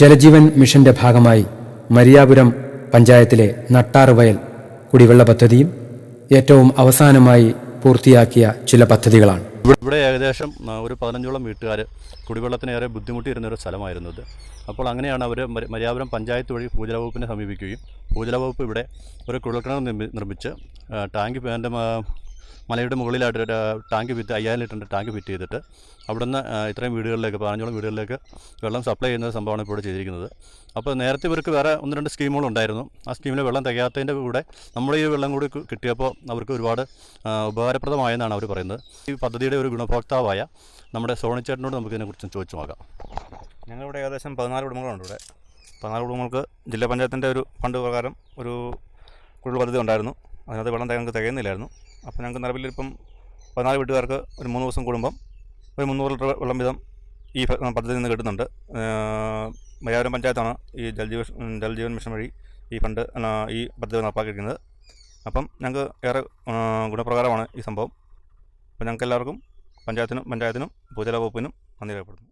ജലജീവൻ മിഷന്റെ ഭാഗമായി മരിയാപുരം പഞ്ചായത്തിലെ നട്ടാറുവയൽ കുടിവെള്ള പദ്ധതിയും ഏറ്റവും അവസാനമായി പൂർത്തിയാക്കിയ ചില പദ്ധതികളാണ്. ഇവിടെ ഏകദേശം ഒരു പതിനഞ്ചോളം വീട്ടുകാർ കുടിവെള്ളത്തിന് ഏറെ ബുദ്ധിമുട്ടിയിരുന്ന ഒരു സ്ഥലമായിരുന്നത്. അപ്പോൾ അങ്ങനെയാണ് അവർ മര്യാപുരം പഞ്ചായത്ത് വഴി ഭൂജല വകുപ്പിനെ സമീപിക്കുകയും ഭൂജല വകുപ്പ് ഇവിടെ ഒരു കുഴൽക്കിണർ നിർമ്മിച്ച് ടാങ്ക് എന്റെ മലയുടെ മുകളിലായിട്ട് ഒരു ടാങ്ക് ഫിറ്റ് അയ്യായിരം ലിറ്ററിന്റെ ടാങ്ക് ഫിറ്റ് ചെയ്തിട്ട് അവിടുന്ന് ഇത്രയും വീടുകളിലേക്ക് പതിനഞ്ചോളം വീടുകളിലേക്ക് വെള്ളം സപ്ലൈ ചെയ്യുന്ന സംഭവമാണ് ഇപ്പോൾ ചെയ്തിരിക്കുന്നത്. അപ്പോൾ നേരത്തെ ഇവർക്ക് വേറെ ഒന്ന് രണ്ട് സ്കീമുകളുണ്ടായിരുന്നു ആ സ്കീമിലെ വെള്ളം തികയാത്തതിന്റെ കൂടെ നമ്മൾ ഈ വെള്ളം കൂടി കിട്ടിയപ്പോൾ അവർക്ക് ഒരുപാട് ഉപകാരപ്രദമായെന്നാണ് അവർ പറയുന്നത്. ഈ പദ്ധതിയുടെ ഒരു ഗുണഭോക്താവായ നമ്മുടെ സോണിച്ചേട്ടനോട് നമുക്ക് ഇതിനെക്കുറിച്ച് ചോദിച്ചു നോക്കാം. ഞങ്ങളിവിടെ ഏകദേശം പതിനാല് കുടുംബങ്ങളുണ്ട് ഇവിടെ. പതിനാല് കുടുംബങ്ങൾക്ക് ജില്ലാ പഞ്ചായത്തിന്റെ ഒരു ഫണ്ട് പ്രകാരം ഒരു കുഴൽ പദ്ധതി ഉണ്ടായിരുന്നു. അതിനകത്ത് വെള്ളം തികഞ്ഞ് തികയുന്നില്ലായിരുന്നു. അപ്പോൾ ഞങ്ങൾക്ക് നിലവിൽ ഇപ്പം പതിനാല് വീട്ടുകാർക്ക് ഒരു മൂന്ന് ദിവസം കൂടുമ്പം ഒരു മുന്നൂറ് ലിറ്റർ വെള്ളം വീതം ഈ പദ്ധതിയിൽ നിന്ന് കിട്ടുന്നുണ്ട്. മലയാളം പഞ്ചായത്താണ് ഈ ജൽജീവൻ ജൽജീവൻ മിഷൻ വഴി ഈ ഫണ്ട് ഈ പദ്ധതി നടപ്പാക്കിയിരിക്കുന്നത്. അപ്പം ഞങ്ങൾക്ക് ഏറെ ഗുണപ്രകാരമാണ് ഈ സംഭവം. അപ്പോൾ ഞങ്ങൾക്ക് എല്ലാവർക്കും പഞ്ചായത്തിനും പഞ്ചായത്തിനും ഭൂജല വകുപ്പിനും നന്ദി രേഖപ്പെടുത്തുന്നു.